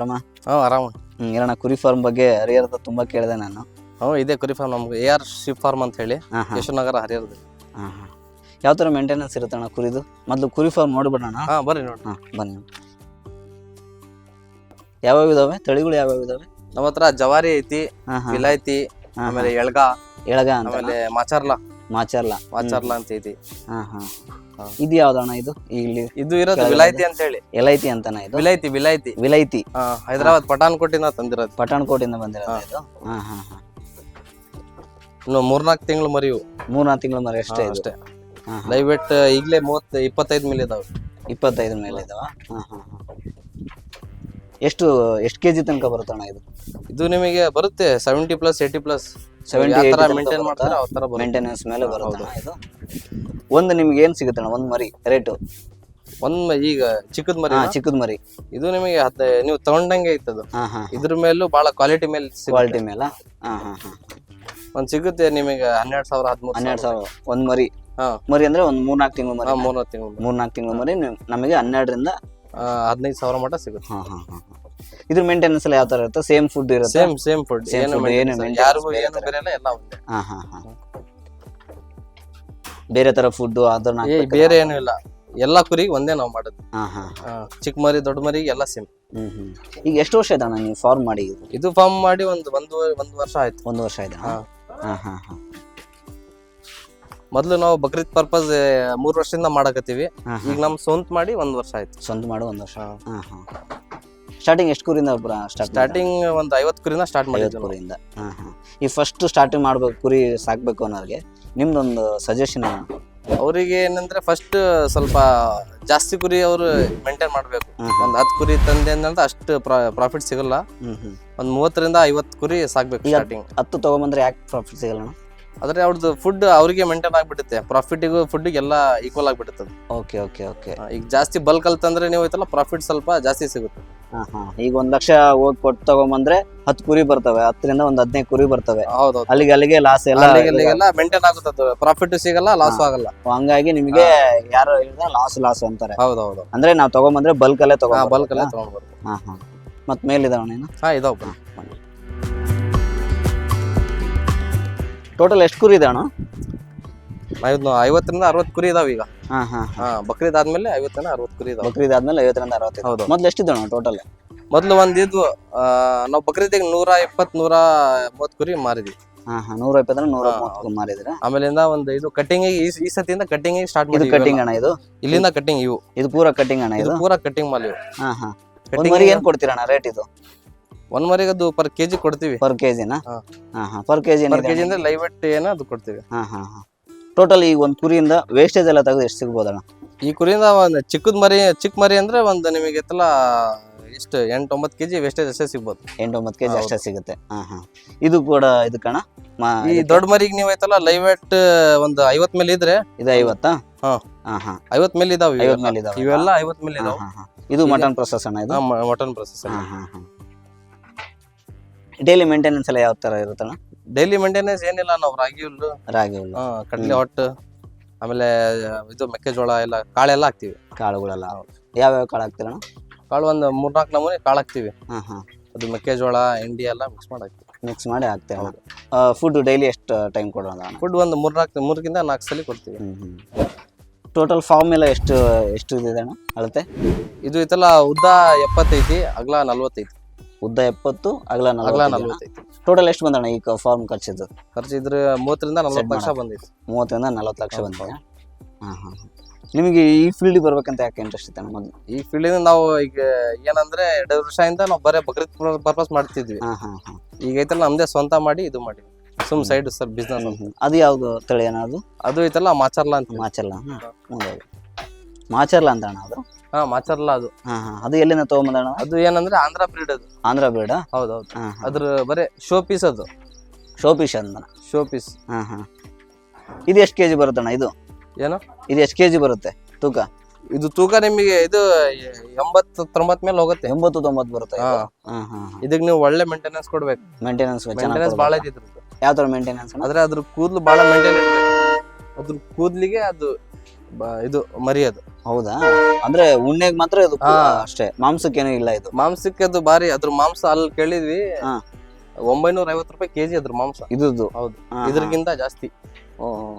ಆರಾಮ? ಹ್ಞೂ ಆರಾಮ. ಹ್ಮ್ ಏನಣ್ಣ ಕುರಿ ಫಾರ್ಮ್ ಬಗ್ಗೆ ಹರಿಹರದ ತುಂಬಾ ಕೇಳಿದೆ ನಾನು. ಹ್ಞೂ ಇದೆ ಕುರಿ ಫಾರ್ಮ್ ನಮ್ಗೆ. ಎ ಆರ್ ಶಿಪ್ ಫಾರ್ಮ್ ಅಂತ ಹೇಳಿ ಹಾ ಹಾ ಹಾ ಹಾ ಯಾವ ಥರ ಮೇಂಟೆನೆನ್ಸ್ ಇರುತ್ತಣ್ಣ ಕುರಿದು? ಮೊದಲು ಕುರಿ ಫಾರ್ಮ್ ನೋಡ್ಬಿಡೋಣ ಹಾ ಬರ್ರಿ ನೋಡಿ ಹಾಂ ಬನ್ನಿ. ಯಾವ್ಯಾವ ಇದಾವೆ? ತಳಿಗಳು ಯಾವ್ಯಾವ ಇದಾವೆ? ನಮ್ಮ ಹತ್ರ ಜವಾರಿ ಐತಿ ಹಾ ಐತಿ ವಿಲಾಯ್ತಿ ಆಮೇಲೆ ಎಳ್ಗ ಎಳಗ ಅಂತ ಆಮೇಲೆ ಮಾಚಾರ್ಲ. ಮಾಚರ್ಲ. ವಾಚರ್ಲ ಅಂತ ಐತಿ ಹಾ ಹಾ. ಇದು ಯಾವ್ದಣ್ಣ ಇದು? ಇಲ್ಲಿ ಇದು ಇರೋದು ವಿಲಾಯ್ತಿ ಅಂತ ಹೇಳಿ ಎಲೈತಿ ಅಂತಾನ ಇದು? ವಿಲಾಯ್ತಿ ವಿಲಾಯ್ತಿ. ವಿಲೈತಿ ಹೈದರಾಬಾದ್ ಹೈದರಾಬಾದ್ ಪಠಾನ್ಕೋಟಿಂದ ತಂದಿರೋದು. ಪಠಾಣ್ಕೋಟಿಂದ ಬಂದಿರೋದು ಇದು? ಹಾ ಹಾ ಹಾ. ಇನ್ನು ಮೂರ್ನಾಲ್ಕು ತಿಂಗಳು ಮರಿವು ಮೂರ್ನಾಲ್ಕು ತಿಂಗಳು ಮರಿ ಅಷ್ಟೇ ಅಷ್ಟೇ. ದಯವಿಟ್ಟು ಲೈವ್ ವೇಟ್ ಈಗಲೇ ಮೂವತ್ತು ಇಪ್ಪತ್ತೈದು ಮೇಲೆ ಇದಾವೆ. ಇಪ್ಪತ್ತೈದು ಮೇಲೆ ಇದಾವ? ಹಾ ಹಾ ಹಾ. ಎಷ್ಟು ಎಷ್ಟು ಕೆಜಿ ತನಕ ಬರುತ್ತಣ್ಣ ಇದು? ಇದು ನಿಮಗೆ ಬರುತ್ತೆ ಸೆವೆಂಟಿ ಪ್ಲಸ್ ಏಯ್ಟಿ ಪ್ಲಸ್ 70, ಯಾವ 80 ಥರ ಮೇಂಟೈನ್ ಮಾಡ್ತಾರೆ ಆ ಥರ ಬರುತ್ತೆ. ಮೇಂಟೆನೆನ್ಸ್ ಮೇಲೆ ಬರುತ್ತೆ ಇದು? ಒಂದು ನಿಮ್ಗೆ ಏನ್ ಸಿಗುತ್ತಣ್ಣ ಒಂದು ಮರಿ ರೇಟು ಒಂದ್ ಈಗ ಚಿಕ್ಕದ ಮರಿ ಹಾ ಚಿಕ್ಕದ ಮರಿ. ಇದು ನಿಮಗೆ ಹತ್ತ ನೀವು ತಗೊಂಡಂಗೆ ಇತ್ತು ಅದು ಹಾ ಇದ್ರ ಮೇಲೂ ಬಹಳ ಕ್ವಾಲಿಟಿ ಮೇಲೆ ಸಿಗುತ್ತೆ. ಕ್ವಾಲಿಟಿ ಮೇಲೆ? ಹಾ ಹಾ ಹಾ. ಒಂದ್ ಸಿಗುತ್ತೆ ನಿಮಗೆ ಹನ್ನೆರಡು ಸಾವಿರ ಹದಿಮೂರು ಹನ್ನೆರಡು ಸಾವಿರ. ಒಂದ್ ಮರಿ. ಹಾ. ಮರಿ ಅಂದ್ರೆ ಒಂದ್ ಮೂರ್ನಾಲ್ಕು ತಿಂಗಳು ಮರಿ ಮೂರ್ನಾಲ್ಕು ತಿಂಗಳು ಮೂರ್ನಾಲ್ಕು ತಿಂಗಳು ಮರಿ ನಿಮ್- ನಮಗೆ ಹನ್ನೆರಡರಿಂದ ಹದಿನೈದು ಸಾವಿರ ಮಟ್ಟ ಸಿಗುತ್ತೆ. ಹಾ ಹಾ ಹಾ ಹಾ. ಇದ್ರ ಮೇಂಟೆನೆನ್ಸ್ ಎಲ್ಲ ಯಾವ ತರ ಇರುತ್ತೆ? ಸೇಮ್ ಫುಡ್ ಇರುತ್ತೆ? ಸೇಮ್ ಸೇಮ್ ಫುಡ್ Same ಏನು food, ಏನು maintenance maintenance ಯಾರಿಗೂ ಬೇರೆ ಏನು. ಬೇರೆ ಇಲ್ಲ ಎಲ್ಲ ಒಂದೇ ಹಾ ಹಾ ಹಾ. ಬೇರೆ ತರ ಫುಡ್ ಅದನ್ನ ಏ ಬೇರೆ ಏನು ಇಲ್ಲ. ಎಲ್ಲಾ ಕುರಿ ಒಂದೇ ನಾವು ಮಾಡೋದು. ಹಾ ಹಾ. ಆ, ಚಿಕ್ಕ ಮರಿ ದೊಡ್ಡ ಮರಿ ಎಲ್ಲ ಸೇಮ್ ಈಗ ಎಷ್ಟು ವರ್ಷ ಆಯ್ತಣ್ಣ ನೀವು ಫಾರ್ಮ್ ಮಾಡಿ ಇದು? ಇದು ಫಾರ್ಮ್ ಮಾಡಿ ಒಂದು ಒಂದು ಒಂದು ವರ್ಷ ಆಯ್ತು. ಒಂದು ವರ್ಷ ಆಯ್ತಾ. ಹಾ ಹಾ ಹಾ. ಮೊದ್ಲು ನಾವು ಬಕ್ರೀದ್ ಪರ್ಪಸ್ ಮೂರ್ ವರ್ಷದಿಂದ ಮಾಡಕತ್ತೀವಿ. ಹಾ ಈಗ ನಮ್ ಸ್ವಂತ ಮಾಡಿ ಒಂದ್ ವರ್ಷ ಆಯ್ತು. ಸ್ವಂತ ಮಾಡಿ ಒಂದ್ ವರ್ಷ. ಹಾ. ಹಾ ಹಾ. ಸ್ಟಾರ್ಟಿಂಗ್ ಎಷ್ಟು ಕುರಿಯಿಂದ ಸ್ಟಾರ್ಟ್ ಸ್ಟಾರ್ಟಿಂಗ್ ಒಂದ್ ಐವತ್ ಕುರಿನ ಸ್ಟಾರ್ಟ್ ಐವತ್ತು ಮಾಡಿದ್ವಿ ಕುರಿಯಿಂದ. ಹಾ ಹಾ. ಈ ಫಸ್ಟ್ ಸ್ಟಾರ್ಟಿಂಗ್ ಮಾಡ್ಬೇಕು ಕುರಿ ಸಾಕ್ಬೇಕು ಅನ್ನೋರಿಗೆ ನಿಮ್ದೊಂದು ಸಜೆಷನ್ ಅವರಿಗೆ ಏನಂದ್ರೆ ಫಸ್ಟ್ ಸ್ವಲ್ಪ ಜಾಸ್ತಿ ಕುರಿ ಅವರು ಮೇಂಟೈನ್ ಮಾಡ್ಬೇಕು. ಹ್ಮ್ ಒಂದ್ ಹತ್ತು ಕುರಿ ತಂದೆ ಅಂದ್ರೆ ಅಷ್ಟು ಪ್ರಾಫಿಟ್ ಸಿಗಲ್ಲ. ಹ್ಮ್ ಒಂದ್ ಮೂವತ್ತರಿಂದ ಐವತ್ತು ಕುರಿ ಸಾಕ್ಬೇಕು ಈಗ- ಸ್ಟಾರ್ಟಿಂಗ್ ಹತ್ತು ತಗೊಂಬಂದ್ರೆ ಯಾಕೆ ಪ್ರಾಫಿಟ್ ಸಿಗಲ್ಲ ಆದ್ರೆ ಅವ್ರದ್ದು ಫುಡ್ ಅವ್ರಿಗೆ ಮೇಂಟೈನ್ ಆಗ್ಬಿಡುತ್ತೆ. ಪ್ರಾಫಿಟಿಗೂ ಫುಡ್ಗೆ ಎಲ್ಲ ಈಕ್ವಲ್ ಆಗ್ಬಿಡುತ್ತೆ ಅದು. ಓಕೆ ಓಕೆ ಓಕೆ ಈಗ ಜಾಸ್ತಿ ಬಲ್ಕ್ ತಂದ್ರೆ ನೀವು ಐತಲ್ಲ ಪ್ರಾಫಿಟ್ ಸ್ವಲ್ಪ ಜಾಸ್ತಿ ಸಿಗುತ್ತೆ. ಹಾ ಹಾ. ಈಗ ಒಂದ್ ಲಕ್ಷ ಹೋಗಿ ಕೊಟ್ಟು ತಗೊಂಬಂದ್ರೆ ಹತ್ ಕುರಿ ಬರ್ತವೆ ಹತ್ತರಿಂದ ಒಂದ್ ಹದಿನೈದು ಕುರಿ ಬರ್ತವೆ. ಹೌದೌದು. ಅಲ್ಲಿಗೆ ಅಲ್ಲಿಗೆ ಲಾಸ್ ಎಲ್ಲ ಅಲ್ಲಿಗೆಲ್ಲ ಮೇಂಟೈನ್ ಆಗುತ್ತೆ ಪ್ರಾಫಿಟ್ ಸಿಗಲ್ಲ ಲಾಸ್ ಆಗಲ್ಲ. ಹಂಗಾಗಿ ನಿಮಗೆ ಯಾರು ಹೇಳಿದ್ರೆ ಲಾಸ್ ಲಾಸ್ ಅಂತಾರೆ. ಹೌದೌದು. ಅಂದ್ರೆ ನಾವು ತಗೊಂಬಂದ್ರೆ ಬಲ್ಕ್ ಅಲ್ಲೇ ತಗೋ ಬಲ್ಕ್ ಅಲ್ಲೇ ತಗೊಂಡ್ಬರ್ತೀವಿ ಹಾ ಹಾ. ಮತ್ ಮೇಲಿದಾವ ನೀನು ಹಾ ಇದಾವ್ ಟೋಟಲ್ ಎಷ್ಟು ಕುರಿ ಇದಾವಣ ಐವತ್ತು ಐವತ್ತರಿಂದ ಅರವತ್ತು ಕುರಿ ಇದಾವೆ ಈಗ. ಹಾ ಹಾ ಹಾ. ಬಕ್ರೀದ್ ಆದ್ಮೇಲೆ ಐವತ್ತರಿಂದ ಅರವತ್ತು ಕುರಿ ಇದಾವ. ಬಕ್ರೀದ್ ಆದ್ಮೇಲೆ ಐವತ್ತರಿಂದ ಅರವತ್ತು ಹೌದು. ಮೊದ್ಲು ಅಣ್ಣ ಟೋಟಲ್ ಮೊದ್ಲು ಒಂದು ಇದ್ವು ಆ, ನಾವು ಬಕ್ರೀದಿಗೆ ನೂರ ಇಪ್ಪತ್ತು ನೂರ ಮೂವತ್ತು ಕುರಿ ಮಾರಿದ್ವಿ. ಹಾ ಹಾ ನೂರ ಇಪ್ಪತ್ತರ ನೂರ. ಮೂವತ್ತು ಮಾರಿದ್ರ ಆಮೇಲಿಂದ ಒಂದು ಇದು ಕಟಿಂಗ್ ಈ ಸತಿಯಿಂದ ಕಟಿಂಗ್ ಸ್ಟಾರ್ಟ್ ಇದು ಮಾಡಿದ್ವಿ ಕಟ್ಟಿಂಗ್ ಅಣ್ಣ ಇದು? ಇಲ್ಲಿಂದ ಕಟಿಂಗ್ ಇವು. ಇದು ಪೂರಾ ಕಟ್ಟಿಂಗ್ ಅಣ್ಣ ಇದು ಇದು? ಪೂರಾ ಕಟಿಂಗ್ ಮಾಲ್ ಇವು. ಹಾ ಹಾ. ಒಂದ್ ಕಟಿಂಗ್ ಮರಿ ಏನ್ ಕೊಡ್ತೀರಣ್ಣ ರೇಟ್ ಇದು? ಒಂದ್ ಮರಿಗೆ ಅದು ಪರ್ ಕೆಜಿ ಕೊಡ್ತೀವಿ. ಪರ್ ಕೆಜಿನಾ ಹಾ. ಹಾ ಹಾ. ಪರ್ ಕೆಜಿ ಪರ್ ಕೆಜಿ ಅಂದ್ರೆ ಲೈವ್ ವೆಟ್ ಏನೋ ಅದು ಕೊಡ್ತೀವಿ. ಹಾ ಹಾ ಹಾ. ಟೋಟಲ್ ಈಗ ಒಂದ್ ಕುರಿಯಿಂದ ವೇಸ್ಟೇಜ್ ಎಲ್ಲ ತೆಗೆದು ಎಷ್ಟು ಸಿಗ್ಬೋದಣ್ಣ? ಈ ಕುರಿಯಿಂದ ಒಂದ್ ಚಿಕ್ಕದ ಮರಿ ಚಿಕ್ಕ ಮರಿ ಅಂದ್ರೆ ಒಂದ್ ನಿಮಗೆ ಎತ್ತಲ ಎಷ್ಟು ಎಂಟು ಒಂಬತ್ತು ಕೆಜಿ ವೇಸ್ಟೇಜ್ ಅಷ್ಟೇ ಸಿಗ್ಬೋದು. ಎಂಟು ಒಂಬತ್ತು ಕೆಜಿ ಹೌದು. ಅಷ್ಟೇ ಸಿಗುತ್ತೆ. ಹಾ ಹಾ. ಇದು ಕೂಡ ಇದಕ್ಕಣ? ಮಾ- ಈ ಇದಕ್ಕೆ- ದೊಡ್ಡ ಮರಿಗೆ ನೀವು ಐತಲ್ಲ ಲೈವ್ ವೆಟ್ ಒಂದು ಐವತ್ ಮೇಲೆ ಇದ್ರೆ ಇದು ಐವತ್ತಾ? ಹಾ. ಹಾ ಹಾ. ಐವತ್ ಮೇಲೆ ಇದಾವ ಐವತ್ ಇವೆಲ್ಲ. ಮೇಲೆ ಇದಾವೆ. ಇವೆಲ್ಲ ಐವತ್ ಮೇಲೆ ಹಾ, ಇದಾವ. ಹಾ, ಹಾ. ಇದು ಮಟನ್ ಪ್ರೊಸೆಸ್ ಅಣ್ಣ ಇದು? ಮಟನ್ ಪ್ರೊಸೆಸ್ ಹಾ ಹಾ ಹಾ. ಡೈಲಿ ಮೇಂಟೆನೆನ್ಸ್ ಎಲ್ಲ ಯಾವ ತರ ಇರುತ್ತಲ್ಲ ಡೈಲಿ ಮೇಂಟೆನೆನ್ಸ್ ಏನಿಲ್ಲ ನಾವು ರಾಗಿ ಹುಲ್ಲು ರಾಗಿ ಹುಲ್ಲು ಕಡಲೆ ಕಡ್ಲೆ ಹೊಟ್ಟು ಆಮೇಲೆ ಇದು ಮೆಕ್ಕೆಜೋಳ ಎಲ್ಲ ಕಾಳೆಲ್ಲ ಹಾಕ್ತಿವಿ. ಕಾಳುಗಳೆಲ್ಲ. ಯಾವ್ಯಾವ ಕಾಳು ಹಾಕ್ತೀರಣ್ಣ? ಕಾಳು ಒಂದು ಮೂರ್ನಾಲ್ಕು ನಮೂನಿ ಕಾಳು ಹಾಕ್ತಿವಿ. ಹಾ ಹಾ. ಅದು ಮೆಕ್ಕೆಜೋಳ ಎಂಡಿ ಎಲ್ಲ ಮಿಕ್ಸ್ ಮಾಡಿ ಹಾಕ್ತಿವಿ. ಮಿಕ್ಸ್ ಮಾಡಿ ಹಾಕ್ತೇವೆ ಫುಡ್ ಡೈಲಿ ಎಷ್ಟು ಟೈಮ್ ಕೊಡೋಣ ಫುಡ್ ಒಂದು ಮೂರ್ನಾಲ್ಕು ಮೂರಕ್ಕಿಂತ ನಾಲ್ಕು ಸಲ ಕೊಡ್ತೀವಿ. ಟೋಟಲ್ ಫಾರ್ಮ್ ಎಲ್ಲ ಎಷ್ಟು ಎಷ್ಟು ಇದೆ ಅಣ್ಣ ಅಳತೆ? ಇದು ಐತಲ್ಲ ಉದ್ದ ಎಪ್ಪತ್ತೈತಿ ಅಗಲ ನಲ್ವತ್ತೈತಿ. ಉದ್ದ ಎಪ್ಪತ್ತು ಅಗಲ ಅಗಲ ನಲವತ್ತೈತಿ ಟೋಟಲ್ ಎಷ್ಟು ಬಂದಣ್ಣ ಈಗ ಫಾರ್ಮ್ ಖರ್ಚಿದ್ದು? ಖರ್ಚಿದ್ರೆ ಮೂವತ್ತರಿಂದ ನಲ್ವತ್ತು ಲಕ್ಷ ಬಂದೈತಿ ಮೂವತ್ತರಿಂದ ನಲವತ್ತು ಲಕ್ಷ ಬಂದಿದೆ ಹಾಂ ಹಾಂ ನಿಮಗೆ ಈ ಫೀಲ್ಡಿಗೆ ಬರ್ಬೇಕಂತ ಯಾಕೆ ಇಂಟ್ರೆಸ್ಟ್ ಇತ್ತು ಮೊದಲು? ಈ ಫೀಲ್ಡಿಂದ ನಾವು ಈಗ ಏನಂದ್ರೆ ಎರಡು ವರ್ಷದಿಂದ ನಾವು ಬರೀ ಬಕ್ರೀದ್ ಪರ್ಪಸ್ ಮಾಡ್ತಿದ್ವಿ. ಹಾಂ ಹಾಂ ಹಾಂ ಈಗ ಐತಲ್ಲ ನಮ್ದೇ ಸ್ವಂತ ಮಾಡಿ ಇದು ಮಾಡಿ. ಸುಮ್ ಸೈಡ್ ಸರ್ ಬಿಸ್ನೆಸ್ ಅದು ಯಾವ್ದು ತಳಿ ಅದು? ಅದು ಐತಲ್ಲ ಮಾಚರ್ಲಾ ಅಂತ. ಮಾಚಲ್ಲ ಮಾಚರ್ಲಾ ಮಾಚರ್ಲ ಅಂತ ಅಣ್ಣ ಅದು? ಹಾ ಮಾಚರ್ಲ ಅದು. ಹಾಂ ಹಾಂ. ಅದು ಎಲ್ಲಿಂದ ತೊಗೊಂಬಂದಣ್ಣ? ಅದು ಏನಂದ್ರೆ ಆಂಧ್ರ ಬ್ರೀಡ್ ಅದು. ಆಂಧ್ರ ಬೇಡ ಹೌದೌದು. ಹೌದು ಹಾಂ. ಅದ್ರ ಬರೇ ಶೋ ಪೀಸ್ ಅದು. ಶೋಪಿಶ್ ಅಂತ ಶೋ ಪೀಸ್ ಹಾಂ ಹಾಂ. ಇದು ಎಷ್ಟು ಕೆ ಜಿ ಬರುತ್ತಣ್ಣ ಇದು? ಏನು? ಇದು ಎಷ್ಟು ಕೆ ಜಿ ಬರುತ್ತೆ ತೂಕ? ಇದು ತೂಕ ನಿಮಗೆ ಇದು ಎಂಬತ್ತು ತೊಂಬತ್ ಮೇಲೆ ಹೋಗುತ್ತೆ. ಎಂಬತ್ತು ತೊಂಬತ್ತು ಬರುತ್ತೆ ಹಾ. ಹಾಂ ಹಾಂ ಇದಕ್ಕೆ ನೀವು ಒಳ್ಳೆ ಮೇಂಟೆನೆನ್ಸ್ ಕೊಡ್ಬೇಕು. ಮೇಂಟೆನೆನ್ಸ್ ಮೇಂಟೆನೆನ್ಸ್ ಭಾಳ ಐತಿ ಇದ್ರದ್ದು. ಯಾವ ಥರ ಮೇಂಟೆನೆನ್ಸ್ ಅಣ್ಣ? ಆದ್ರೆ ಅದ್ರ ಕೂದಲು ಭಾಳ ಮೇಂಟೈನ್ ಅದ್ರ ಕೂದಲಿಗೆ ಅದು ಬ- ಇದು ಮರಿ ಅದು. ಹೌದಾ? ಅಂದ್ರೆ ಉಣ್ಣೆಗ್ ಮಾತ್ರ ಇದು ಹಾ. ಅಷ್ಟೇ ಮಾಂಸಕ್ಕೇನು ಇಲ್ಲ ಇದು. ಮಾಂಸಕ್ಕೆ ಅದು ಬಾರಿ ಅದ್ರ ಮಾಂಸ ಅಲ್ಲಿ ಕೇಳಿದ್ವಿ. ಹಾ. ಒಂಬೈನೂರ ಐವತ್ತು ರೂಪಾಯಿ ಕೆಜಿ ಅದ್ರ ಮಾಂಸ. ಇದುದು ಹೌದು. ಹಾ, ಇದ್ರಗಿಂತ ಜಾಸ್ತಿ. ಹಾ. ಓ, ಓ, ಓ.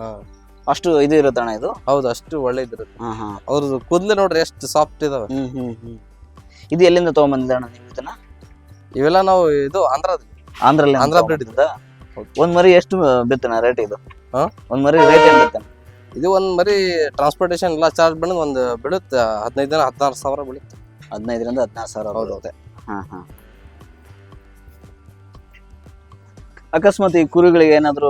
ಹಾ. ಅಷ್ಟು ಇದು ಇರುತ್ತಣ್ಣ ಇದು? ಹೌದು ಅಷ್ಟು ಒಳ್ಳೆ ಹಾ ಹಾ. ಅವ್ರದ್ದು ಕೂದ್ಲು ನೋಡ್ರಿ ಎಷ್ಟು ಸಾಫ್ಟ್ ಇದಾವೆ. ಹ್ಮ್ ಹ್ಮ್ ಹ್ಮ್. ಇದು ಎಲ್ಲಿಂದ ತಗೊಂಬಂದಿದ್ದ ಅಣ್ಣ ನೀವು ಇದನ್ನ? ಇವೆಲ್ಲ ನಾವು ಇದು ಆಂಧ್ರ ಆಂಧ್ರಲ್ಲಿ ಆಂಧ್ರ breed. ಒಂದ್ ಮರಿ ಎಷ್ಟು ಬಿತ್ತನ ರೇಟ್ ಇದು? ಹಾ? ಒಂದ್ ಮರಿ ರೇಟ್ ಏನ್ ಬಿತ್ತನ? ಇದು ಒಂದ್ ಮರಿ ಟ್ರಾನ್ಸ್ಪೋರ್ಟೇಶನ್ ಎಲ್ಲ ಚಾರ್ಜ್ ಬಂದ್ ಒಂದು ಬೀಳುತ್ತೆ. ಹದಿನೈದು ದಿನ ಹದಿನಾರು ಸಾವಿರ ಬೀಳುತ್ತೆ. ಹದಿನೈದರಿಂದ ಹದಿನಾರು ಸಾವಿರ ಹೌದು. ಹಾಂ ಹಾ. ಅಕಸ್ಮಾತ್ ಈ ಕುರಿಗಳಿಗೆ ಏನಾದ್ರು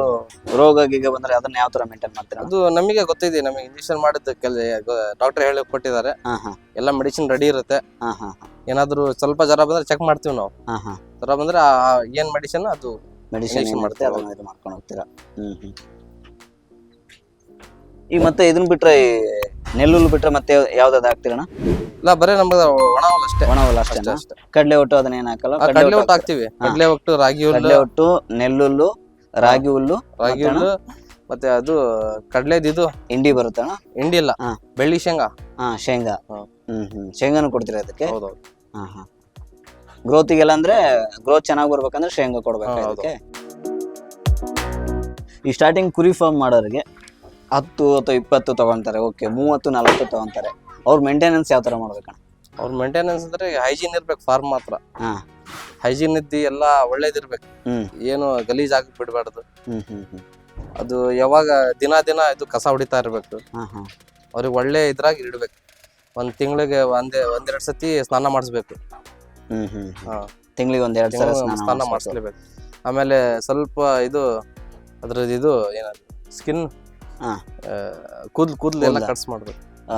ರೋಗ ಗೀಗ ಬಂದ್ರೆ ಅದನ್ನ ಯಾವ ತರ ಮೇಂಟೈನ್ ಮಾಡ್ತೀರಾ? ಅದು ನಮಗೆ ಗೊತ್ತಿದೆ ನಮಗೆ ಇಂಜೆಕ್ಷನ್ ಮಾಡಿದ್ದು ಕೆಲ ಡಾಕ್ಟರ್ ಹೇಳಿ ಕೊಟ್ಟಿದ್ದಾರೆ. ಹಾಂ ಹಾಂ. ಎಲ್ಲ ಮೆಡಿಸಿನ್ ರೆಡಿ ಇರುತ್ತೆ. ಹಾ ಹಾ ಏನಾದ್ರು ಸ್ವಲ್ಪ ಜ್ವರ ಬಂದ್ರೆ ಚೆಕ್ ಮಾಡ್ತೀವಿ ನಾವು. ಹಾಂ ಹಾಂ. ಜ್ವರ ಬಂದ್ರೆ ಆ ಏನ್ ಮೆಡಿಸಿನ್ ಅದು ಮೆಡಿಸಿನ್ ಮಾಡ್ತೀವಿ ಮಾಡ್ತೀರಾ ಮಾಡ್ತೀರಾ? ಅದನ್ನ ಇದು ಮಾಡ್ಕೊಂಡು ಹೋಗ್ತೀರಾ? ಹ್ಮ್ ಹ್ಮ್. ಈಗ ಮತ್ತೆ ಇದನ್ನ ಬಿಟ್ರೆ ಈ ನೆಲ್ಲುಲ್ಲು ಬಿಟ್ರೆ ಮತ್ತೆ ಯಾವ್ದಾದ್ರು ಹಾಕ್ತೀರಣ ಇಲ್ಲ ಬರೀ ನಮ್ಗೆ ಒಣ ಅಷ್ಟೇ. ಒಣವಲ್ಲ ಅಷ್ಟೇ ಅಷ್ಟೇ. ಕಡ್ಲೆ ಒಟ್ಟು ಅದನ್ನ ಏನ್ ಹಾಕಲ್ಲ? ಆ, ಕಡ್ಲೆ ಒಟ್ಟು ಹಾಕ್ತಿವಿ. ಕಡ್ಲೆ ಒಟ್ಟು ರಾಗಿ ಹುಲ್ಲು. ಕಡ್ಲೆ ಒಟ್ಟು ನೆಲ್ಲುಲ್ಲು ರಾಗಿ ಹುಲ್ಲು ರಾಗಿ ಮತ್ತೆ ಹುಲ್ಲು ಮತ್ತೆ ಅದು ಕಡ್ಲೆದ್ ಇದು. ಹಿಂಡಿ ಬರುತ್ತಣ್ಣ? ಹಿಂಡಿ ಇಲ್ಲ. ಹಾ. ಬೆಳ್ಳಿ ಶೇಂಗಾ. ಹಾ ಶೇಂಗಾ. ಹಾ. ಹ್ಮ್ ಹ್ಮ್. ಶೇಂಗಾನು ಕೊಡ್ತೀರಾ ಅದಕ್ಕೆ? ಹೌದೌದು ಹಾ ಹಾ. ಗ್ರೋತಿಗೆಲ್ಲ ಅಂದ್ರೆ ಗ್ರೋತ್ ಚೆನ್ನಾಗಿ ಬರ್ಬೇಕಂದ್ರೆ ಶೇಂಗಾ ಕೊಡ್ಬೇಕು ಹಾ, ಹೌದು. ಅದಕ್ಕೆ ಈ ಸ್ಟಾರ್ಟಿಂಗ್ ಕುರಿ ಫಾರ್ಮ್ ಮಾಡೋರಿಗೆ ಹತ್ತು ಅಥವಾ ಇಪ್ಪತ್ತು ತಗೊಂತಾರೆ ಓಕೆ ಮೂವತ್ತು ನಲವತ್ತು ತಗೊಂತಾರೆ ಅವ್ರ ಮೇಂಟೆನೆನ್ಸ್ ಯಾವ ತರ ಮಾಡ್ಬೇಕಣ್ಣ? ಅವ್ರ ಮೇಂಟೆನೆನ್ಸ್ ಅಂದ್ರೆ ಹೈಜೀನ್ ಇರ್ಬೇಕು ಫಾರ್ಮ್ ಮಾತ್ರ. ಹಾಂ. ಹೈಜೀನ್ ಇದ್ದು ಎಲ್ಲ ಒಳ್ಳೇದಿರ್ಬೇಕು. ಏನು ಗಲೀಜ್ ಆಗಿ ಬಿಡಬಾರ್ದು. ಹ್ಮ್ ಹ್ಮ್ ಹ್ಞೂ ಅದು ಯಾವಾಗ ದಿನ ದಿನ ಇದು ಕಸ ಹೊಡಿತಾ ಇರ್ಬೇಕು. ಹಾ ಹಾ. ಅವ್ರಿಗೆ ಒಳ್ಳೆ ಇದ್ರಾಗ ಇಡ್ಬೇಕು. ಒಂದ್ ತಿಂಗಳಿಗೆ ಒಂದೇ ಒಂದೆರಡು ಸತಿ ಸ್ನಾನ ಮಾಡಿಸ್ಬೇಕು. ಹ್ಮ್ ಹ್ಮ್ ಹಾ. ತಿಂಗಳಿಗೆ ಒಂದೆರಡು ಎರಡ್ ಸಲ ಸ್ನಾನ ಸ್ನಾನ ಮಾಡಿಸ್ಬೇಕು. ಮಾಡಿಸ್ಲೇಬೇಕು. ಆಮೇಲೆ ಸ್ವಲ್ಪ ಇದು ಅದ್ರದ್ದು ಇದು ಏನದು ಸ್ಕಿನ್. ಕೂದ್ಲು ಕೂದ್ಲು. ಎಲ್ಲ. ಕಟ್ಸ್ ಮಾಡ್ಬೇಕು.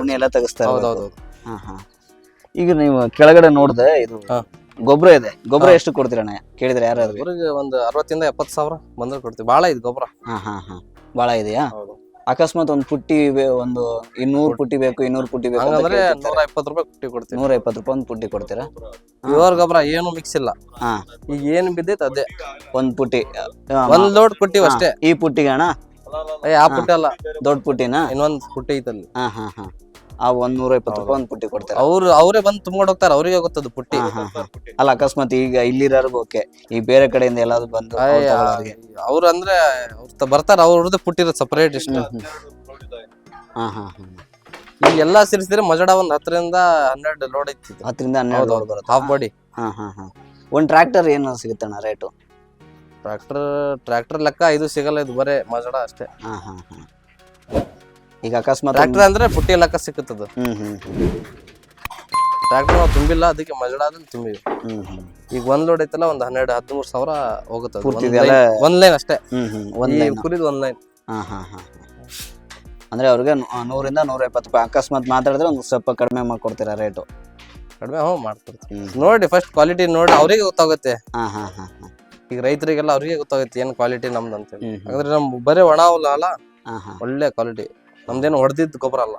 ಉಣ್ಣೆ ಎಲ್ಲ. ಹೌದೌದು. ಹಾ ಹಾ. ಈಗ ನೀವು ಕೆಳಗಡೆ ನೋಡ್ದೆ ಇದು ಗೊಬ್ಬರ ಇದೆ. ಗೊಬ್ಬರ. ಎಷ್ಟು ಕೊಡ್ತೀರಣ್ಣ ಕೇಳಿದ್ರೆ ಯಾರು ಅವ್ರಿಗೆ ಒಂದು ಅರವತ್ತಿಂದ ಎಪ್ಪತ್ತು ಸಾವಿರ ಬಂದ್ರೆ ಕೊಡ್ತೀವಿ. ಭಾಳ ಇದೆ ಗೊಬ್ಬರ. ಹಾ ಹಾ ಹಾ. ಭಾಳ ಇದೆಯಾ? ಹೌದು. ಅಕಸ್ಮಾತ್ ಒಂದು ಪುಟ್ಟಿ ಬೇ- ಒಂದು ಇನ್ನೂರು ಪುಟ್ಟಿ ಬೇಕು ಇನ್ನೂರು ಪುಟ್ಟಿ ಬೇಕು ಅಂದ್ರೆ ಹಂಗಂದ್ರೆ ಕೇಳ್ತಿರ್ತಾರೆ. ನೂರ ಇಪ್ಪತ್ತು ರೂಪಾಯಿ ಪುಟ್ಟಿ ಕೊಡ್ತೀವಿ. ನೂರ ಇಪ್ಪತ್ತು ರೂಪಾಯಿ ಒಂದು ಪುಟ್ಟಿ ಕೊಡ್ತೀರಾ? ಪ್ಯೂರ್ ಗೊಬ್ಬರ ಏನು ಮಿಕ್ಸ್ ಇಲ್ಲ. ಹಾ. ಈಗ ಏನ್ ಬಿದ್ದೈತೆ ಅದೇ. ಒಂದ್ ಪುಟ್ಟಿ. ಒಂದು ಒಂದ್ ಲೋಡ್ ಪುಟ್ಟಿ ಅಷ್ಟೇ ಈ ಪುಟ್ಟಿಗೆ ಅಣ್ಣ? ಏ ಆ ಪುಟ್ಟಿ ಅಲ್ಲ. ದೊಡ್ಡ ಪುಟ್ಟಿನ? ಇನ್ನೊಂದ್ ಪುಟ್ಟಿ ಐತಲ್ಲಿ. ಹಾ ಹಾ ಹಾ. ಆ ಒಂದ್ ನೂರ ಇಪ್ಪತ್ತು ರೂಪಾಯಿ ಒಂದ್ ಪುಟ್ಟಿ ಕೊಡ್ತಾರೆ. ಅವ್ರು ಅವರೇ ಬಂದು ತುಂಬ್ಕೊಂಡು ಹೋಗ್ತಾರೆ ಅವ್ರಿಗೆ ಗೊತ್ತದು ಪುಟ್ಟಿ. ಹಾ ಹಾ ಹಾ. ಅಲ್ಲ ಅಕಸ್ಮಾತ್ ಈಗ ಇಲ್ಲಿರೋರ್ಗು ಓಕೆ. ಈ ಬೇರೆ ಕಡೆಯಿಂದ ಎಲ್ಲಾದ್ರು ಬಂದು ಅವ್ರು ತಗೊಳ್ಳೋರ್ಗೆ. ಅವ್ರು ಅಂದ್ರೆ ಅವ್ರು ತ- ಬರ್ತಾರ ಅವ್ರದ್ದು ಪುಟ್ಟಿರೋದು ಸಪರೇಟ್ ಇಷ್ಟ. ಹಾ ಹಾ ಹಾ. ಈಗ ಎಲ್ಲಾ ಸೇರಿಸಿದ್ರೆ ಮಜಡ ಒಂದ್ ಹತ್ತರಿಂದ ಹನ್ನೆರಡು ಲೋಡ್ ಐತಿ ಹತ್ತರಿಂದ ಹನ್ನೆರಡು ಲೋಡ್ ಬರುತ್ತೆ. ಹಾಫ್ ಬಾಡಿ ಹಾ ಹಾ ಹಾ. ಒಂದ್ ಟ್ರ್ಯಾಕ್ಟರ್ ಏನು ಸಿಗುತ್ತಣ್ಣ ರೇಟು ಟ್ರ್ಯಾಕ್ಟರ್ ಟ್ರ್ಯಾಕ್ಟರ್ ಲೆಕ್ಕ ಇದು ಸಿಗಲ್ಲ ಇದು ಬರೇ ಮಜಡ ಅಷ್ಟೇ. ಹಾ ಹಾ ಹಾ. ಈಗ ಅಕಸ್ಮಾತ್ ಟ್ರ್ಯಾಕ್ಟರ್ ಅಂದ್ರೆ ಪುಟ್ಟಿ ಲೆಕ್ಕ ಸಿಕ್ಕುತ್ತದು ಹ್ಮ್ ಟ್ರ್ಯಾಕ್ಟರ್ ನಾವು ತುಂಬಿಲ್ಲ ಅದಕ್ಕೆ ಮಜಡ ಅದನ್ನ ತುಂಬಿವಿ. ಈಗ ಒಂದ್ ಲೋಡ್ ಐತಲ್ಲ ಒಂದ್ ಹನ್ನೆರಡು ಹದಿಮೂರು ಸಾವಿರ ಹೋಗುತ್ತೆ ಪೂರ್ತಿ ಇದೆಲ್ಲ? ಒಂದ್ ಲೈನ್ ಅಷ್ಟೇ. ಒಂದ್ ಈ ಲೈನ್ ಕುರಿದು ಒಂದ್ ಲೈನ್ ಹಾ ಹಾ ಹಾ ಅಂದ್ರೆ ಅವ್ರಿಗೆ ನೂ- ನೂರಿಂದ ನೂರ ಇಪ್ಪತ್ತು ರೂಪಾಯಿ. ಅಕಸ್ಮಾತ್ ಮಾತಾಡಿದ್ರೆ ಒಂದು ಸ್ವಲ್ಪ ಕಡಿಮೆ ಮಾಡ್ಕೊಡ್ತೀರಾ ರೇಟು? ಕಡಿಮೆ ಹ್ಞೂ ಮಾಡ್ಕೊಡ್ತೀವಿ. ಹ್ಮ್. ನೋಡಿ ಫಸ್ಟ್ ಕ್ವಾಲಿಟಿ ನೋಡಿ ಅವ್ರಿಗೆ ಗೊತ್ತಾಗುತ್ತೆ. ಹಾಂ ಹಾಂ ಹಾ. ಈಗ ರೈತರಿಗೆಲ್ಲ ಅವ್ರಿಗೆ ಗೊತ್ತಾಗುತ್ತೆ ಏನ್ ಕ್ವಾಲಿಟಿ ನಮ್ದು ಅಂತ ಹೇಳಿ. ಹ್ಮ್. ಯಾಕಂದ್ರೆ ನಮ್ ಬರೀ ಒಣ ಹುಲ್ಲ ಅಲ್ಲ ಹಾ ಹಾ ಒಳ್ಳೆ ಕ್ವಾಲಿಟಿ ನಮ್ದೇನು ಹೊಡೆದಿದ್ದು ಗೊಬ್ಬರ ಅಲ್ಲ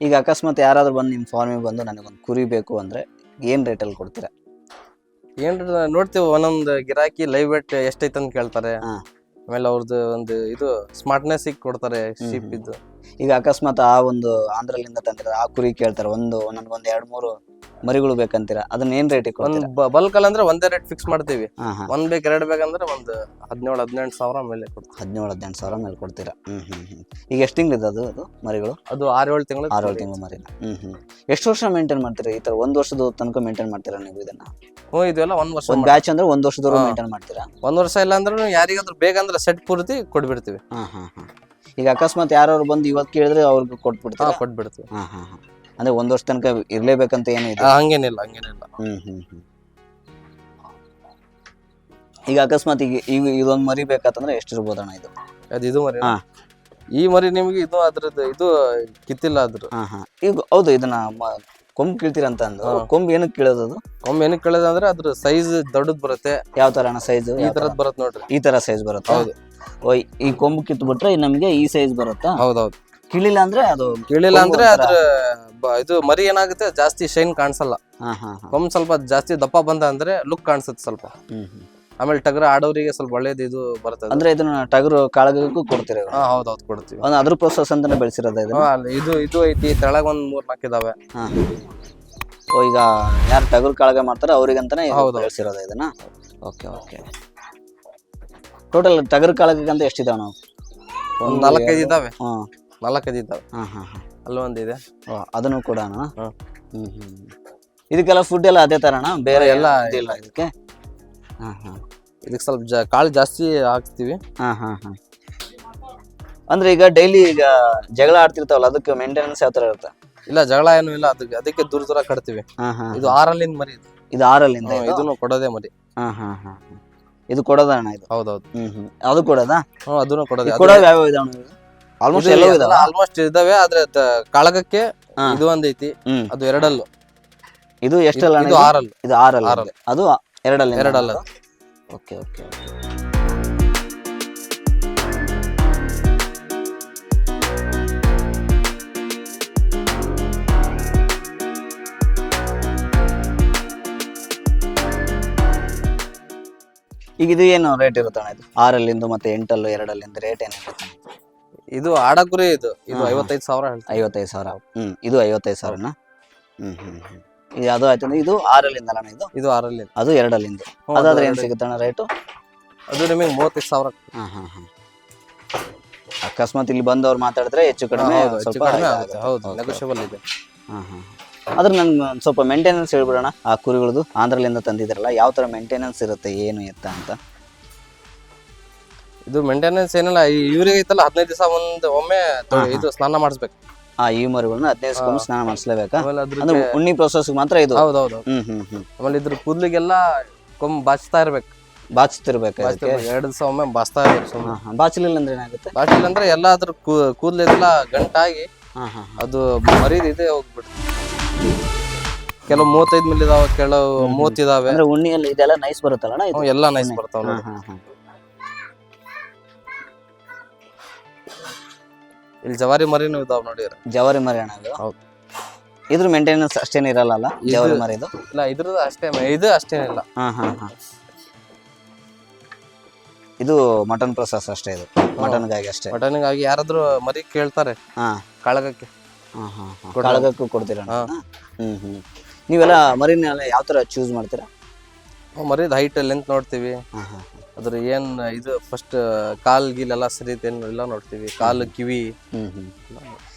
ಈಗ ಅಕಸ್ಮಾತ್ ಯಾರಾದ್ರೂ ಬಂದು ನಿಮ್ಮ ಫಾರ್ಮಿಗೆ ಬಂದು ನನಗೊಂದು ಕುರಿ ಬೇಕು ಅಂದ್ರೆ ಏನ್ ರೇಟಲ್ಲಿ ಕೊಡ್ತೀರಾ ಏನ್ ನೋಡ್ತೀವಿ ಒಂದೊಂದು ಗಿರಾಕಿ ಲೈವ್ ವೇಟ್ ಎಷ್ಟೈತೆ ಅಂತ ಕೇಳ್ತಾರೆ ಹಾ. ಆಮೇಲೆ ಅವ್ರದ್ದು ಒಂದು ಇದು ಸ್ಮಾರ್ಟ್ನೆಸ್ ಕೊಡ್ತಾರೆ ಹ್ಮ್ ಶೀಪ್ ಹ್ಮ್. ಇದ್ದು ಈಗ ಅಕಸ್ಮಾತ್ ಆ ಒಂದು ಆಂಧ್ರಲಿಂದ ತಂದ್ರೆ ಆ ಕುರಿ ಕೇಳ್ತಾರೆ ಒಂದು ನನ್ಗೊಂದ್ ಎರಡ್ ಮೂರು ಮರಿಗಳು ಬೇಕಂತೀರಾ? ಅದನ್ನ ಏನ್ ರೇಟ್ ಒಂದ್ ಬಲ್ಕ್ ಅಲ್ಲಿ ಅಂದ್ರೆ ಒಂದೇ ರೇಟ್ ಫಿಕ್ಸ್ ಮಾಡ್ತೀವಿ. ಒಂದ್ ಬೇಕು ಎರಡ್ ಬೇಕಂದ್ರೆ ಒಂದು ಹದಿನೇಳು ಹದಿನೆಂಟು ಸಾವಿರ ಮೇಲೆ ಕೊಡ್ತೀವಿ. ಹದಿನೇಳು ಹದಿನೆಂಟು ಸಾವಿರ ಮೇಲೆ ಕೊಡ್ತೀರಾ? ಹ್ಮ್ ಹ್ಮ್ ಹ್ಮ್. ಈಗ ಎಷ್ಟು ತಿಂಗಳಿದೆ ಅದು ಅದು ಮರಿಗಳು? ಅದು ಆರು ಏಳು ತಿಂಗಳು ಆರು ಏಳು ತಿಂಗಳು ಮರಿನ. ಹ್ಮ್ ಹ್ಮ್. ಎಷ್ಟು ವರ್ಷ ಮೇಂಟೈನ್ ಮಾಡ್ತೀರಾ ಈ ತರ? ಒಂದ್ ವರ್ಷದ ತನಕ ಮೇಂಟೈನ್ ಮಾಡ್ತೀರಾ ನೀವು ಇದನ್ನ? ಹ್ಞೂ ಇದೆಲ್ಲ ಒಂದ್ ವರ್ಷ ಒಂದ್ ಬ್ಯಾಚ್ ಅಂದ್ರೆ ಒಂದ್ ವರ್ಷದವರೆಗೂ. ಮೇಂಟೈನ್ ಮಾಡ್ತೀರಾ? ಒಂದ್ ವರ್ಷ ಇಲ್ಲ ಅಂದ್ರೆ ಯಾರಿಗಾದ್ರೂ ಬೇಕಂದ್ರೆ ಸೆಟ್ ಪೂರ್ತಿ ಕೊಡ್ಬಿಡ್ತೀವಿ. ಹಾ ಹಾ ಹಾ. ಈಗ ಅಕಸ್ಮಾತ್ ಯಾರು ಬಂದು ಇವತ್ತು ಕೇಳಿದ್ರೆ ಅವ್ರಿಗೆ ಕೊಟ್ಬಿಡ್ತಾರೆ? ಕೊಟ್ಬಿಡ್ತೀವಿ. ಹಾಂ ಹಾ ಹಾ. ಅಂದ್ರೆ ಒಂದ್ ವರ್ಷ ತನಕ ಇರ್ಲೇಬೇಕಂತ ಏನೂ ಇದೆ ಆ, ಹಂಗೇನಿಲ್ಲ ಹಂಗೇನಿಲ್ಲ. ಹ್ಮ್ ಹ್ಮ್ ಈಗ ಅಕಸ್ಮಾತ್ ಈಗ ಈಗ ಇದೊಂದು ಮರಿ ಬೇಕಂತಂದ್ರೆ ಎಷ್ಟು ಇರ್ಬೋದಣ್ಣ ಇದು? ಅದು ಇದು ಮರಿ ಹಾ. ಈ ಮರಿ ನಿಮ್ಗೆ ಇದು ಅದ್ರದ್ದು ಇದು ಕಿತ್ತಿಲ್ಲ ಆದ್ರೂ. ಹಾ ಹಾ. ಈಗ ಹೌದು ಇದನ್ನ ಮ- ಕೊಂಬ್ ಕೀಳ್ತೀರಂತ ಅಂದು. ಕೊಂಬ್ ಏನಕ್ಕೆ ಕೇಳೋದು ಅದು? ಒಮ್ಮೆ ಏನಕ್ಕೆ ಕೇಳೋದಂದ್ರೆ ಅದ್ರ ಸೈಜ್ ದೊಡ್ಡದ್ ಬರುತ್ತೆ. ಯಾವ ತರ ಅಣ್ಣ ಸೈಜ್ ಈ ತರದ್ ಬರುತ್ತೆ ನೋಡ್ರಿ. ಈ ತರ ಸೈಜ್ ಬರುತ್ತೆ? ಹೌದು. ಈ- ಕೊಂಬು ಕಿತ್ತು ಬಿಟ್ರೆ ನಮಗೆ ಈ ಸೈಜ್ ಬರುತ್ತಾ? ಹೌದೌದು. ಕಿಳಿಲ್ಲ ಅಂದ್ರೆ ಅದು ಕಿಳಿಲ್ಲ ಅಂದ್ರೆ ಅದ್ರ ಇದು ಮರಿ ಏನಾಗುತ್ತೆ ಜಾಸ್ತಿ ಶೈನ್ ಕಾಣಿಸಲ್ಲ. ಕೊಂಬ್ ಸ್ವಲ್ಪ ಜಾಸ್ತಿ ದಪ್ಪ ಬಂದ ಅಂದ್ರೆ ಲುಕ್ ಕಾಣಿಸುತ್ತೆ ಸ್ವಲ್ಪ. ಆಮೇಲೆ ಟಗರ ಆಡೋರಿಗೆ ಸ್ವಲ್ಪ ಒಳ್ಳೇದು ಇದು ಬರ್ತದೆ ಅಂದ್ರೆ ಇದನ್ನ ಟಗರು ಕಾಳಗಕ್ಕೂ ಕೊಡ್ತೀರಿ ಹಾ ಹೌದೌದು ಕೊಡ್ತೀವಿ. ಒಂದು ಅದ್ರ ಪ್ರೋಸೆಸ್ ಅಂತಾನೆ ಬೆಳೆಸಿರೋದ ಇದು ಇದು ಇದು ಐತಿ ತೆಳಗ ಒಂದ್ ಮೂರ್ ನಾಲ್ಕು ಇದಾವೆ. ಓ ಈಗ ಯಾರು ಟಗರು ಕಾಳಗ ಮಾಡ್ತಾರೋ ಅವ್ರಿಗಂತಾನೆ ಹೌದು. ಬೆಳೆಸಿರೋದ ಇದನ್ನ? Okay okay. ಟೋಟಲ್ ಟಗರ್ ಕಾಳಗಂತ ಎಷ್ಟಿದಾವೆ ನಾವು? ಒಂದ್ ನಾಲ್ಕೈದು ಇದ್ದಾವೆ ಹಾಂ. ನಾಲ್ಕೈದು ಇದ್ದಾವೆ ಹಾಂ ಹಾಂ ಹಾಂ. ಅಲ್ಲಿ ಒಂದಿದೆ ಓ, ಅದನ್ನು ಕೂಡ ಹ್ಞೂ ಹ್ಞೂ ಹ್ಮ್ ಇದಕ್ಕೆಲ್ಲ ಫುಡ್ ಎಲ್ಲ ಅದೇ ಥರನಾ ಬೇರೆ ಎಲ್ಲ ಇಲ್ಲ ಇದಕ್ಕೆ? ಹಾಂ ಹಾಂ. ಇದಕ್ಕೆ ಸ್ವಲ್ಪ ಜಾ ಕಾಳು ಜಾಸ್ತಿ ಹಾಕ್ತಿವಿ. ಹಾಂ ಹಾಂ ಹಾಂ. ಅಂದ್ರೆ ಈಗ ಡೈಲಿ ಈಗ ಜಗಳ ಆಡ್ತಿರ್ತಾವಲ್ಲ ಅದಕ್ಕೆ ಮೇಂಟೆನೆನ್ಸ್ ಯಾವ ಥರ ಇರುತ್ತೆ? ಇಲ್ಲ ಜಗಳ ಏನು ಇಲ್ಲ. ಅದಕ್ಕೆ ಅದಕ್ಕೆ ದೂರ ದೂರ ಕಟ್ತೀವಿ. ಹಾಂ ಹಾಂ ಇದು ಆರಲ್ಲಿಂದ ಮರಿ ಇದು. ಆರಲ್ಲಿಂದ? ಇದನ್ನು ಕೊಡೋದೇ ಮರಿ. ಹಾ ಹಾ ಹಾ. ಇದು ಕೊಡೋದ ಅಣ್ಣ ಇದು? ಹೌದೌದು. ಹ್ಮ್ ಹ್ಮ್. ಅದು ಕೊಡೋದಾ? ಹ್ಮ್ ಅದನ್ನು ಕೊಡೋದೇ. ಇದು ಕೊಡೋದು ಯಾವ ಇದಾವ ಆಲ್ಮೋಸ್ಟ್ ಎಲ್ಲವೂ ಇದಾವ ಆಲ್ಮೋಸ್ಟ್ ಇದಾವೆ ಆದ್ರೆ ತ- ಕಾಳಗಕ್ಕೆ ಹಾ. ಇದು ಒಂದೈತಿ. ಹ್ಮ್. ಅದು ಎರಡಲ್ಲು. ಇದು ಎಷ್ಟಲ್ಲ ಅಣ್ಣ ಇದು ಇದು? ಆರಲ್ಲು. ಇದು ಆರಲ್ಲ? ಆರಲ್ಲ. ಅದು ಎರಡಲ್ಲ ಎರಡಲ್ಲ. Okay okay. ಈಗ ಇದು ಏನು ರೇಟ್ ಇರುತ್ತೆ ಅಣ್ಣ ಇದು? ಆರಲ್ಲಿಂದು ಮತ್ತೆ ಎಂಟಲ್ಲೂ ಎರಡಲ್ಲಿಂದ ರೇಟ್ ಏನಿರುತ್ತೆ ಇದು ಆಡಗುರಿ ಇದು. ಇದು. ಐವತ್ತೈದು ಸಾವಿರ ಐವತ್ತೈದು ಸಾವಿರ. ಹ್ಮ್ ಇದು ಐವತ್ತೈದು ಸಾವಿರನ? ಹ್ಮ್ ಹ್ಮ್ ಹ್ಮ್. ಇದು ಅದು ಆಯ್ತು ಅಂದ್ರೆ ಇದು ಆರಲ್ಲಿಂದ ಅಣ್ಣ ಇದು? ಇದು ಆರಲ್ಲಿ ಅದು ಎರಡಲ್ಲಿಂದ. ಅದಾದ್ರೆ ಏನು. ಸಿಗುತ್ತೆ ಅಣ್ಣ ರೇಟು ಅದು ನಿಮಗೆ ಮೂವತ್ತೈದು ಸಾವಿರ. ಹಾ ಹಾ ಹಾ. ಅಕಸ್ಮಾತ್ ಇಲ್ಲಿ ಬಂದವ್ರು ಮಾತಾಡಿದ್ರೆ ಹೆಚ್ಚು ಕಡಿಮೆ ಹೌದು, ಹೆಚ್ಚು ಸ್ವಲ್ಪ ಕಡಿಮೆ ಇದಾಗುತ್ತೆ. ಆಗುತ್ತೆ. ಹೌದು. ನೆಗೋಷಿಯಬಲ್ ಇದೆ. ಹಾ ಹಾ. ಅದ್ರ ನನ್ ಒಂದ್ ಸ್ವಲ್ಪ ಮೇಂಟೆನೆನ್ಸ್ ಹೇಳ್ಬಿಡೋಣ. ಆ ಕುರಿಗಳದು ಆಂಧ್ರಲಿಂದ ತಂದಿದ್ರಲ್ಲ ಯಾವ ತರ ಮೇಂಟೆನೆನ್ಸ್ ಇರುತ್ತೆ ಏನು ಎತ್ತ ಅಂತ? ಇದು ಮೇಂಟೆನೆನ್ಸ್ ಏನಿಲ್ಲ ಈ ಇವ್ರಿಗೆ ಐತಲ್ಲ ಹದಿನೈದು ದಿವಸ ಒಂದ್ ಒಮ್ಮೆ ತೊ-. ಇದು ಸ್ನಾನ ಮಾಡಿಸ್ಬೇಕು. ಆ ಈ ಮರಿಗಳನ್ನ ಹದಿನೈದು ಸ್ನಾನ ಮಾಡಿಸ್ಲೇಬೇಕಾ? ಆಮೇಲೆ ಅದ್ರ ಅಂದ್ರೆ ಉಣ್ಣಿ ಪ್ರೊಸೆಸ್ ಮಾತ್ರ ಇದು? ಹೌದೌದು. ಹ್ಮ್ ಹ್ಮ್ ಹ್ಮ್. ಆಮೇಲೆ ಇದ್ರ ಕೂದ್ಲಿಗೆಲ್ಲ ಕೊಮ್ಮ ಬಾಚ್ತಾ ಇರ್ಬೇಕು. ಬಾಚ್ತಿರ್ಬೇಕು ಬಾಚ್ತಾ ಅದಕ್ಕೆ? ಇರ್ಬೇಕು. ಎರಡು ದಿವಸ ಒಮ್ಮೆ ಬಾಚ್ತಾ ಇರ್ಬೇಕು ಸುಮ್ಮನೆ ಹಾ ಹಾ. ಬಾಚಲಿಲ್ಲ ಅಂದ್ರೆ ಏನಾಗುತ್ತೆ? ಬಾಚಿಲ್ಲ ಅಂದ್ರೆ ಎಲ್ಲ ಅದ್ರ ಕೂದ್ಲೆಲ್ಲ ಗಂಟಾಗಿ ಹಾ ಹಾ ಹಾ. ಅದು ಮರಿದಿದೆ ಇದೆ ಹೋಗ್ಬಿಡುತ್ತೆ. ಕೆಲವು ಮೂವತ್ತೈದು ಮಿಲ್ ಇದಾವೆ ಕೆಲವು ಮೂವತ್ತಿದಾವೆ. ಅಂದ್ರೆ ಉಣ್ಣಿಯಲ್ಲಿ ಇದೆಲ್ಲ ನೈಸ್ ಬರುತ್ತಲ್ಲ ಅಣ್ಣ? ಇದು ಎಲ್ಲ ನೈಸ್ ಬರ್ತಾವ ಹಾ ನೋಡಿ. ಹಾ ಹಾ ಇಲ್ಲಿ ಜವಾರಿ ಮರಿನೂ ಇದಾವ್ ನೋಡಿ ಜವಾರಿ ಮರಿ ಅಣ್ಣ ಇದು? ಹೌದು. ಇದ್ರ ಮೇಂಟೆನೆನ್ಸ್ ಅಷ್ಟೇನು ಇರಲ್ಲ ಅಲ್ಲ ಜವಾರಿ ಮರಿ ಇದು? ಇಲ್ಲ ಇದ್ರದ್ದು ಅಷ್ಟೇ ಇದು ಅಷ್ಟೇನಿಲ್ಲ ಹಾ ಹಾ ಹಾ. ಇದು ಮಟನ್ ಪ್ರೊಸೆಸ್ ಅಷ್ಟೇ ಇದು. ಮಟನ್ಗಾಗಿ ಅಷ್ಟೇ. ಮಟನ್ಗಾಗಿ ಯಾರಾದ್ರೂ ಮರಿ ಕೇಳ್ತಾರೆ ಹಾ. ಕಾಳಗಕ್ಕೆ. ಕಾಳಗಕ್ಕೂ ಕೊಡ್ತೀರಾ ಹಾ. ಹ್ಮ್ ಹ್ಮ್. ನೀವೆಲ್ಲ ಮರಿನೆಲ್ಲ ಯಾವ ತರ ಚೂಸ್ ಮಾಡ್ತೀರಾ? ಮರಿದ ಹೈಟ್ ಲೆಂತ್ ನೋಡ್ತೀವಿ. ಅದ್ರ ಏನ್ ಇದು ಫಸ್ಟ್ ಕಾಲ್ ಗೀಲ್ ಎಲ್ಲ ಸರಿ ಎಲ್ಲ ನೋಡ್ತೀವಿ. ಕಾಲು ಕಿವಿ.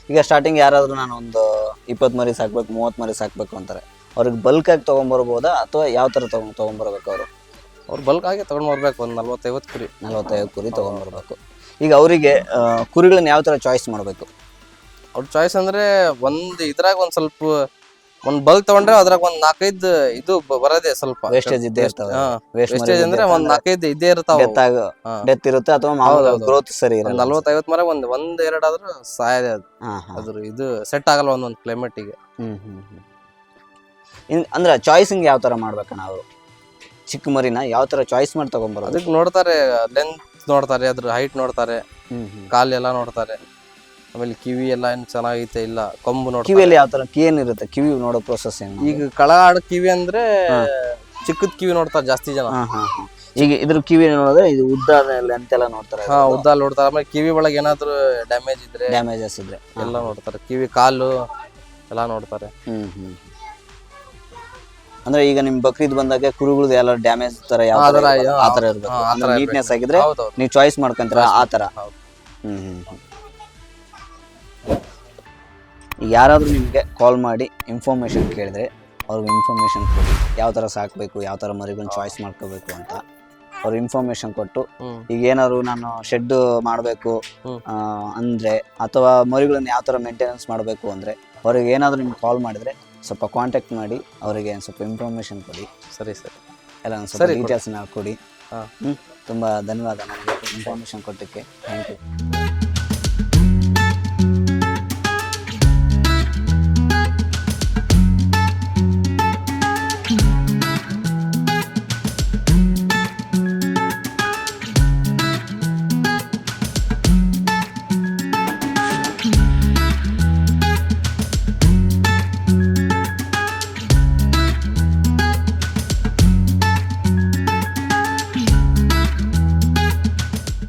ಈಗ ಸ್ಟಾರ್ಟಿಂಗ್ ಯಾರಾದರೂ ನಾನು ಒಂದು ಇಪ್ಪತ್ತು ಮರಿ ಸಾಕ್ಬೇಕು ಮೂವತ್ತು ಮರಿ ಸಾಕ್ಬೇಕು ಅಂತಾರೆ. ಅವ್ರಿಗೆ ಬಲ್ಕ್ ಆಗಿ ತಗೊಂಡ್ಬರ್ಬೋದಾ ಅಥವಾ ಯಾವ ತರ ತಗೊಂಡ್ ತಗೊಂಡ್ಬರ್ಬೇಕು ಅವರು? ಅವ್ರು ಬಲ್ಕ್ ಆಗಿ ತಗೊಂಡ್ ಬರ್ಬೇಕು ಒಂದ್ ನಲ್ವತ್ತೈವತ್ತು ಕುರಿ. ನಲವತ್ತೈದು ಕುರಿ ತಗೊಂಡ್ಬರ್ಬೇಕು ಈಗ ಅವರಿಗೆ ಕುರಿಗಳನ್ನ ಯಾವ ತರ ಚಾಯ್ಸ್ ಮಾಡಬೇಕು? ಅವ್ರ ಚಾಯ್ಸ್ ಅಂದ್ರೆ ಒಂದ್ ಇದ್ರಾಗ ಒಂದ್ ಸ್ವಲ್ಪ ಒಂದ್ ಬಲ್ಕ್ ತಗೊಂಡ್ರೆ ಅದ್ರಾಗ ಒಂದ್ ನಾಲ್ಕೈದು ಇದು ಬ- ಬರೋದೇ ಸ್ವಲ್ಪ. ವೇಸ್ಟೇಜ್ ಇದ್ದೇ ಇರ್ತವೆ ವೇಸ್ಟೇಜ್ ಅಂದ್ರೆ ಒಂದ್ ನಾಲ್ಕೈದು ಇದ್ದೇ ಇರ್ತಾವ ಡೆತ್ ಆಗ ಹಾ. ಡೆತ್ ಇರುತ್ತೆ ಅಥವಾ ಮಾಮೂಲು ಹೌದೌದು. ಗ್ರೋತ್ ಸರಿ ಒಂದ್ ಇರಲ್ಲ ನಲ್ವತ್ತೈವತ್ತು ಮರ ಒಂದ್ ಒಂದ್ ಎರಡ್ ಆದ್ರೂ ಸಾಯದೆ ಅದು. ಹಾ ಹಾ. ಅದ್ರ ಇದು ಸೆಟ್ ಆಗಲ್ಲ ಒಂದೊಂದ್ ಕ್ಲೈಮೇಟಿಗೆ ಹ್ಮ್ ಹ್ಮ್ ಹ್ಮ್. ಇನ್ ಅಂದ್ರೆ ಚಾಯ್ಸಿಂಗ್ ಯಾವ ತರ ಮಾಡ್ಬೇಕಣ್ಣ ಅವರು ಚಿಕ್ಕ ಮರಿನ ಯಾವ ತರ ಚಾಯ್ಸ್ ಮಾಡಿ ತಗೊಂಡ್ಬರೋದು ಅದಕ್ಕೆ ನೋಡ್ತಾರೆ ಲೆಂತ್ ನೋಡ್ತಾರೆ ಅದ್ರ ಹೈಟ್ ನೋಡ್ತಾರೆ ಹ್ಮ್ ಹ್ಮ್. ಕಾಲ್ ಎಲ್ಲಾ ನೋಡ್ತಾರೆ. ಆಮೇಲೆ ಕಿವಿ ಎಲ್ಲ ಏನು ಚೆನ್ನಾಗೈತೆ ಇಲ್ಲ ಕೊಂಬು ನೋಡಿ ಕಿವಿಯಲ್ಲಿ ಯಾವ ತರ ಕಿವಿ ಏನಿರುತ್ತೆ? ಕಿವಿ ನೋಡೋ ಪ್ರೊಸೆಸ್ ಏನು? ಈಗ ಕಳ ಆಡೋ ಕಿವಿ ಅಂದ್ರೆ ಚಿಕ್ಕದ ಕಿವಿ ನೋಡ್ತಾರೆ ಜಾಸ್ತಿ ಜನ. ಈಗ ಇದ್ರ ಕಿವಿ ನೋಡಿದ್ರೆ ಇದು ಉದ್ದ ಅಂತೆಲ್ಲ ನೋಡ್ತಾರೆ ಹಾ ಉದ್ದ ನೋಡ್ತಾರೆ. ಆಮೇಲೆ ಕಿವಿ ಒಳಗೆ ಏನಾದ್ರು ಡ್ಯಾಮೇಜ್ ಇದ್ರೆ ಡ್ಯಾಮೇಜಸ್ ಇದ್ರೆ. ಎಲ್ಲ ನೋಡ್ತಾರೆ. ಕಿವಿ ಕಾಲು ಎಲ್ಲ ನೋಡ್ತಾರೆ. ಹ್ಮ್ ಹ್ಮ್ ಅಂದ್ರೆ ಈಗ ನಿಮ್ ಬಕ್ರೀದ್ ಬಂದಾಗ ಕುರುಗಳದ್ದು ಎಲ್ಲ ಡ್ಯಾಮೇಜ್ ತರ ಯಾವ ಆತರ ಇರ್ಬೇಕು. ನೀಟ್ನೆಸ್ ಆಗಿದ್ರೆ ನೀವು ಚಾಯ್ಸ್ ಮಾಡ್ಕೊಂತೀರ? ಆ ತರ. ಹೌದು. ಹ್ಮ್ ಹ್ಮ್ ಹ್ಮ್. ಯಾರಾದ್ರೂ ನಿಮಗೆ ಕಾಲ್ ಮಾಡಿ ಇನ್ಫಾರ್ಮೇಷನ್ ಕೇಳಿದ್ರೆ ಅವ್ರಿಗೆ ಇನ್ಫಾರ್ಮೇಷನ್ ಕೊಡಿ. ಯಾವ ಥರ ಸಾಕಬೇಕು ಯಾವ ಥರ ಮರಿಗಳನ್ನ ಚಾಯ್ಸ್ ಮಾಡ್ಕೋಬೇಕು ಅಂತ ಅವ್ರು ಇನ್ಫಾರ್ಮೇಶನ್ ಕೊಟ್ಟು ಈಗ ಏನಾದ್ರು ನಾನು ಶೆಡ್ ಮಾಡಬೇಕು. ಅಂದರೆ ಅಥವಾ ಮರಿಗಳನ್ನ ಯಾವ ಥರ ಮೇಂಟೆನೆನ್ಸ್ ಮಾಡಬೇಕು ಅಂದರೆ ಅವ್ರಿಗೆ ಏನಾದರೂ ನಿಮ್ಗೆ ಕಾಲ್ ಮಾಡಿದರೆ ಸ್ವಲ್ಪ ಕಾಂಟ್ಯಾಕ್ಟ್ ಮಾಡಿ ಅವರಿಗೆ ಸ್ವಲ್ಪ ಇನ್ಫಾರ್ಮೇಷನ್ ಕೊಡಿ. ಸರಿ ಸರಿ. ಎಲ್ಲ ಒಂದು ಸ್ವಲ್ಪ. ಡೀಟೇಲ್ಸ್ನ ಕೊಡಿ. ತುಂಬ ಧನ್ಯವಾದ ನನಗೆ ಇನ್ಫಾರ್ಮೇಶನ್ ಕೊಟ್ಟಕ್ಕೆ. Thank you